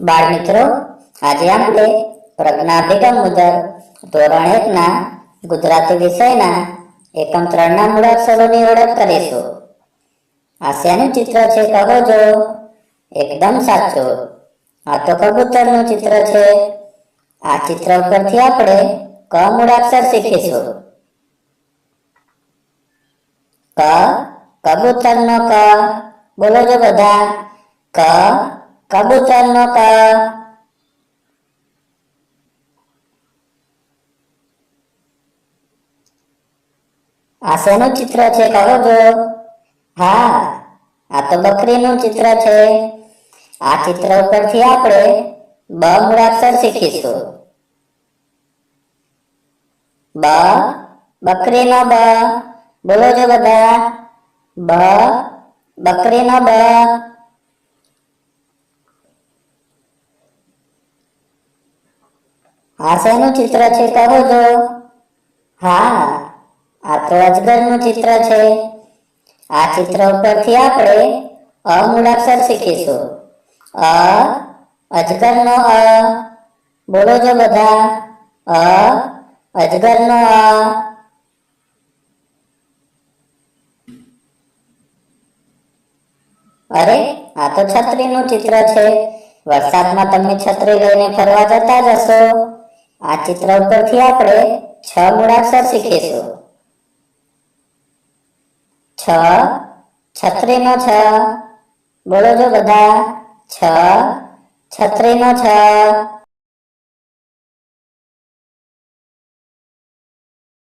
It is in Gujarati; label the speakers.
Speaker 1: બાળ મિત્રો, આજે આપણે પ્રજ્ઞાભિગમ મુજબ ધોરણ એકના ગુજરાતી વિષયના એકમ ત્રણના મૂળાક્ષરોની ઓળખ કરીશું. આ શેનું ચિત્ર છે કહો જો, એકદમ સાચું. આ તો કબૂતરનું ચિત્ર છે. આ ચિત્ર ઉપરથી આપણે ક મૂળાક્ષર શીખીશું. ક, કબૂતરનો ક. બોલો જો બધા. ક કબૂતરનો ક આ શેનું ચિત્ર છે કહો જો? હા, આ તો બકરીનું ચિત્ર છે. આ ચિત્ર ઉપરથી આપણે બ મૂળાક્ષર શીખીશું. બ, બકરીનો બ. બોલો જો બધા. બ, બકરીનો બ. આ શેનું ચિત્ર છે કહો તો હા, આ તો અજગરનું ચિત્ર છે. આ ચિત્ર ઉપરથી આપણે અ મૂળાક્ષર શીખીશું. અ, અજગરનો અ. બોલો જો બધા. અ, અજગરનો અ. અરે, આ તો છત્રીનું ચિત્ર છે. વરસાદમાં તમે છત્રી લઈને ફરવા જતા જ હશો આ ચિત્ર ઉપરથી આપણે છ મૂળાક્ષર શીખીશું. છ, છત્રીનો છ. બોલો જો બધા. છ, છત્રીનો છ.